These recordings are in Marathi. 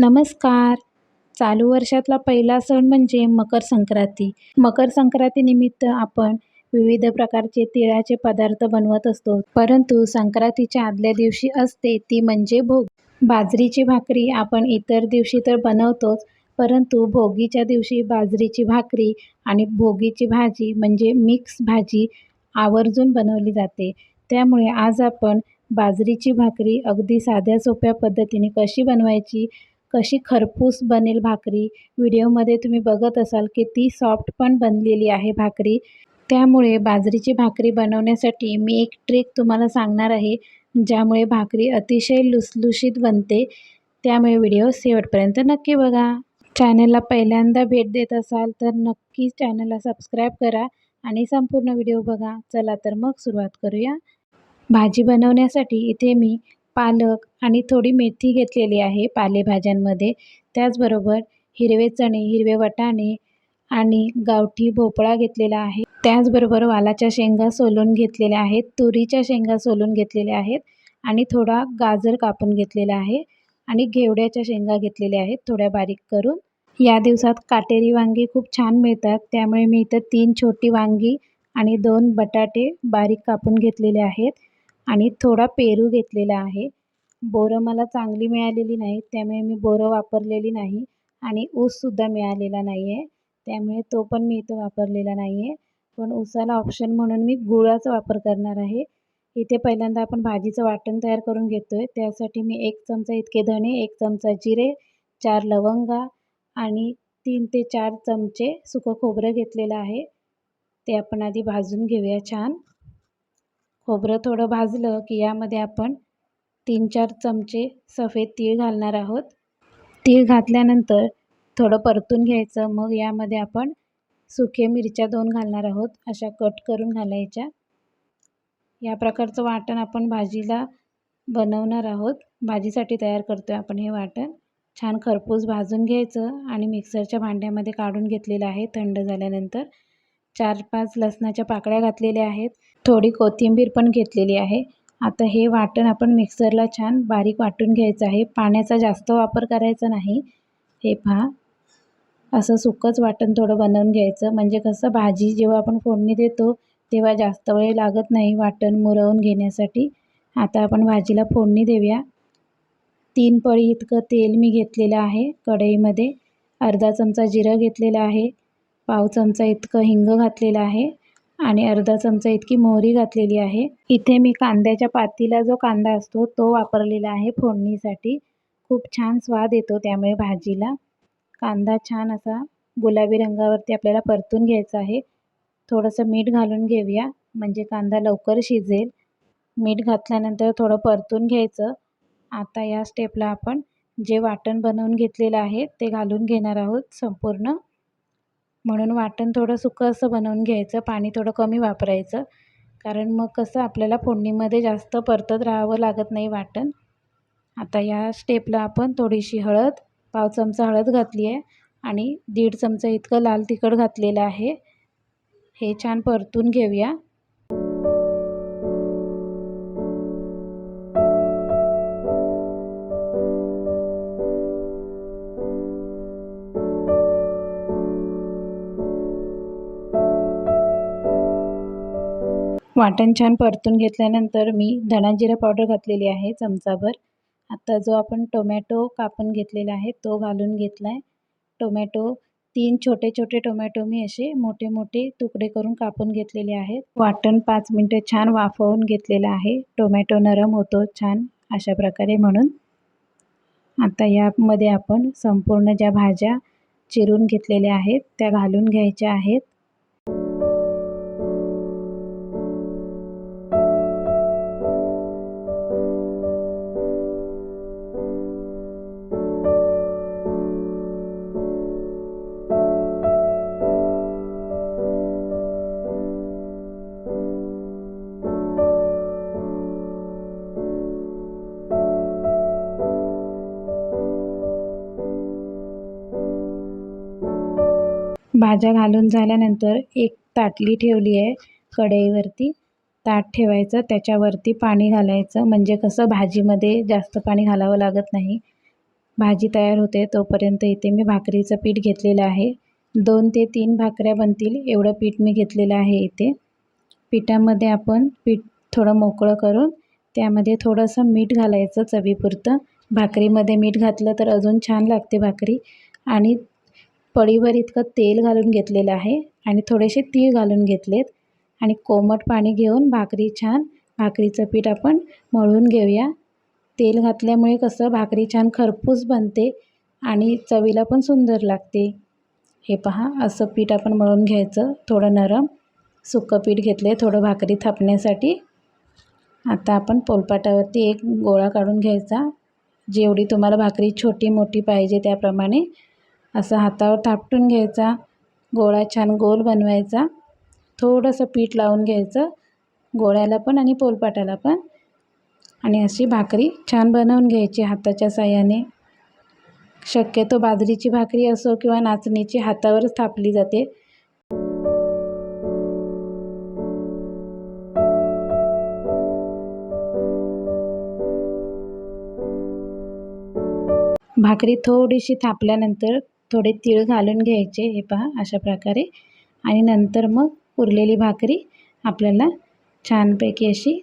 नमस्कार. चालू वर्षातला पहिला सण म्हणजे मकर संक्रांती. मकर संक्रांतीनिमित्त आपण विविध प्रकारचे तिळाचे पदार्थ बनवत असतो. परंतु संक्रांतीच्या आदल्या दिवशी असते ती म्हणजे भोग. बाजरीची भाकरी आपण इतर दिवशी तर बनवतोच परंतु भोगीच्या दिवशी बाजरीची भाकरी आणि भोगीची भाजी म्हणजे मिक्स भाजी आवर्जून बनवली जाते. त्यामुळे आज आपण बाजरीची भाकरी अगदी साध्या सोप्या पद्धतीने कशी बनवायची कशी खरपूस बनेल भाकरी? व्हिडिओमध्ये तुम्ही बघत असाल किती सॉफ्ट पण बनलेली आहे भाकरी. त्यामुळे बाजरीची भाकरी बनवण्यासाठी मी एक ट्रिक तुम्हाला सांगणार आहे ज्यामुळे भाकरी अतिशय लुसलुशीत बनते. त्यामुळे व्हिडिओ शेवटपर्यंत नक्की बघा. चॅनलला पहिल्यांदा भेट देत असाल तर नक्कीच चॅनलला सबस्क्राईब करा आणि संपूर्ण व्हिडिओ बघा. चला तर मग सुरुवात करूया. भाजी बनवण्यासाठी इथे मी पालक आणि थोडी मेथी घेतलेली आहे पालेभाज्यांमध्ये. त्याचबरोबर हिरवे चणे हिरवे वटाणे आणि गावठी भोपळा घेतलेला आहे. त्याचबरोबर वालाच्या शेंगा सोलून घेतलेल्या आहेत तुरीच्या शेंगा सोलून घेतलेल्या आहेत आणि थोडा गाजर कापून घेतलेला आहे आणि घेवड्याच्या शेंगा घेतलेल्या आहेत थोड्या बारीक करून. या दिवसात काटेरी वांगी खूप छान मिळतात त्यामुळे मी इथं तीन छोटी वांगी आणि दोन बटाटे बारीक कापून घेतलेले आहेत. आणि थोडा पेरू घेतलेला आहे. बोरं मला चांगली मिळालेली नाही त्यामुळे मी बोरं वापरलेली नाही आणि ऊससुद्धा मिळालेला नाही आहे त्यामुळे तो पण मी इथं वापरलेला नाही आहे पण ऊसाला ऑप्शन म्हणून मी गुळाचा वापर करणार आहे. इथे पहिल्यांदा आपण भाजीचं वाटण तयार करून घेतो आहे त्यासाठी मी एक चमचा इतके धणे एक चमचा जिरे चार लवंगा आणि तीन ते चार चमचे सुकं खोबरं घेतलेलं आहे. ते आपण आधी भाजून घेऊया छान. खोबरं थोडं भाजलं की यामध्ये आपण तीन चार चमचे सफेद तीळ घालणार आहोत. तीळ घातल्यानंतर थोडं परतून घ्यायचं. मग यामध्ये आपण सुके मिरच्या दोन घालणार आहोत. अशा कट करून घालायच्या. या प्रकारचं वाटण आपण भाजीला बनवणार आहोत. भाजीसाठी तयार करतो आहे आपण हे वाटण. छान खरपूस भाजून घ्यायचं आणि मिक्सरच्या भांड्यामध्ये काढून घेतलेलं आहे थंड झाल्यानंतर. चार पाच लसणाच्या पाकळ्या घातलेल्या आहेत. थोडी कोथिंबीर पण घेतलेली आहे. आता हे वाटण आपण मिक्सरला छान बारीक वाटून घ्यायचं आहे. पाण्याचा जास्त वापर करायचा नाही. हे पहा. असं सुकंच वाटण थोडं बनवून घ्यायचं. म्हणजे कसं भाजी जेव्हा आपण फोडणी देतो तेव्हा जास्त वेळ लागत नाही वाटण मुरवून घेण्यासाठी. आता आपण भाजीला फोडणी देऊया. तीन पळी इतकं तेल मी घेतलेलं आहे कढईमध्ये. अर्धा चमचा जिरं घेतलेलं आहे. पाव चमचा इतकं हिंग घातलेलं आहे. आणि अर्धा चमचा इतकी मोहरी घातलेली आहे. इथे मी कांद्याच्या पातीला जो कांदा असतो तो वापरलेला आहे फोडणीसाठी. खूप छान स्वाद येतो त्यामुळे भाजीला. कांदा छान असा गुलाबी रंगावरती आपल्याला परतून घ्यायचा आहे. थोडंसं मीठ घालून घेऊया म्हणजे कांदा लवकर शिजेल. मीठ घातल्यानंतर थोडं परतून घ्यायचं. आता या स्टेपला आपण जे वाटण बनवून घेतलेलं आहे ते घालून घेणार आहोत संपूर्ण म्हणून वाटण थोडं सुकं असं बनवून घ्यायचं पाणी थोडं कमी वापरायचं. कारण मग कसं आपल्याला फोडणीमध्ये जास्त परतत राहावं लागत नाही वाटण. आता या स्टेपला आपण थोडीशी हळद पाव चमचा हळद घातली आहे आणि दीड चमचा इतकं लाल तिखट घातलेलं आहे. हे छान परतून घेऊया. वाटण छान परतून घेतल्यानंतर मी धणाजिरा पावडर घातलेली आहे चमचाभर. आता जो आपण टोमॅटो कापून घेतलेला आहे तो घालून घेतला आहे टोमॅटो तीन छोटे छोटे टोमॅटो मी असे मोठे मोठे तुकडे करून कापून घेतलेले आहेत. वाटण पाच मिनटं छान वाफवून घेतलेलं आहे. टोमॅटो नरम होतो छान अशा प्रकारे म्हणून. आता यामध्ये आपण संपूर्ण ज्या भाज्या चिरून घेतलेल्या आहेत त्या घालून घ्यायच्या आहेत. भाज्या घालून झाल्यानंतर एक ताटली ठेवली आहे कढईवरती. ताट ठेवायचं त्याच्यावरती पाणी घालायचं. म्हणजे कसं भाजीमध्ये जास्त पाणी घालावं लागत नाही. भाजी तयार होते तोपर्यंत इथे मी भाकरीचं पीठ घेतलेलं आहे. दोन ते तीन भाकऱ्या बनतील एवढं पीठ मी घेतलेलं आहे इथे. पिठामध्ये आपण पीठ थोडं मोकळं करून त्यामध्ये थोडंसं मीठ घालायचं चवीपुरतं. भाकरीमध्ये मीठ घातलं तर अजून छान लागते भाकरी. आणि पळीभर इतकं तेल घालून घेतलेलं आहे आणि थोडेसे तीळ घालून घेतलेत. आणि कोमट पाणी घेऊन भाकरी छान भाकरीचं पीठ आपण मळून घेऊया. तेल घातल्यामुळे कसं भाकरी छान खरपूस बनते आणि चवीला पण सुंदर लागते. हे पहा असं पीठ आपण मळून घ्यायचं थोडं नरम. सुकं पीठ घेतलं आहे थोडं भाकरी थापण्यासाठी. आता आपण पोलपाटावरती एक गोळा काढून घ्यायचा. जेवढी तुम्हाला भाकरी छोटी मोठी पाहिजे त्याप्रमाणे असं हातावर थापटून घ्यायचा. गोळा छान गोल बनवायचा. थोडंसं पीठ लावून घ्यायचं. गोळ्याला पण आणि पोलपाटाला पण. आणि अशी भाकरी छान बनवून घ्यायची हाताच्या साह्याने. शक्यतो बाजरीची भाकरी असो किंवा नाचणीची हातावरच थापली जाते. भाकरी थोडीशी थापल्यानंतर थोडे तीळ घालून घ्यायचे हे पहा अशा प्रकारे. आणि नंतर मग उरलेली भाकरी आपल्याला छानपैकी अशी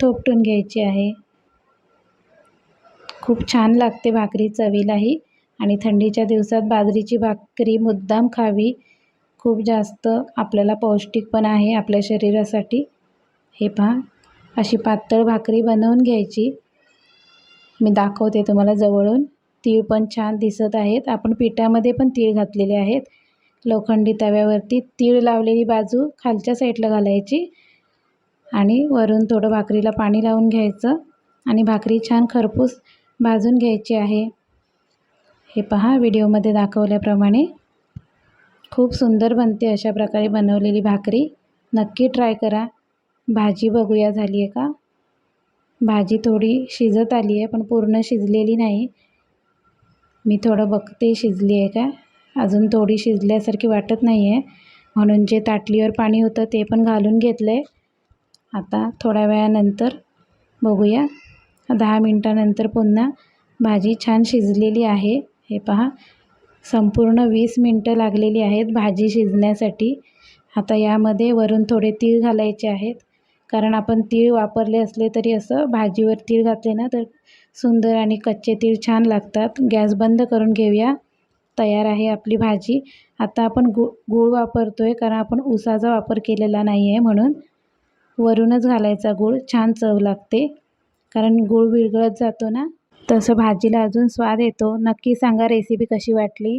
थोपटून घ्यायची आहे. खूप छान लागते भाकरी चवीलाही. आणि थंडीच्या दिवसात बाजरीची भाकरी मुद्दाम खावी. खूप जास्त आपल्याला पौष्टिक पण आहे आपल्या शरीरासाठी. हे पहा अशी पातळ भाकरी बनवून घ्यायची. मी दाखवते तुम्हाला जवळून. तीळ पण छान दिसत आहेत. आपण पिठामध्ये पण तीळ घातलेले आहेत. लोखंडी तव्यावरती तीळ लावलेली बाजू खालच्या साईडला घालायची आणि वरून थोडं भाकरीला पाणी लावून घ्यायचं आणि भाकरी छान खरपूस भाजून घ्यायची आहे. हे पहा व्हिडिओमध्ये दाखवल्याप्रमाणे. खूप सुंदर बनते अशा प्रकारे बनवलेली भाकरी. नक्की ट्राय करा. भाजी बघूया झाली आहे का? भाजी थोडी शिजत आली आहे पण पूर्ण शिजलेली नाही. मी थोडं बघते शिजली आहे का अजून थोडी शिजल्यासारखी वाटत नाही आहे म्हणून जे ताटलीवर पाणी होतं ते पण घालून घेतलं आहे आता थोड्या वेळानंतर बघूया. दहा मिनटानंतर पुन्हा भाजी छान शिजलेली आहे. हे पहा. संपूर्ण वीस मिनटं लागलेली आहेत भाजी शिजण्यासाठी. आता यामध्ये वरून थोडे तीळ घालायचे आहेत. कारण आपण तीळ वापरले असले तरी असं भाजीवर तीळ घातले ना तर सुंदर आणि कच्चे तीळ छान लागतात. गॅस बंद करून घेऊया. तयार आहे आपली भाजी. आता आपण गु गूळ वापरतो आहे कारण आपण उसाचा वापर केलेला नाही आहे म्हणून. वरूनच घालायचा गूळ. छान चव लागते. कारण गूळ विरघळत जातो ना. तसं भाजीला अजून स्वाद येतो. नक्की सांगा रेसिपी कशी वाटली?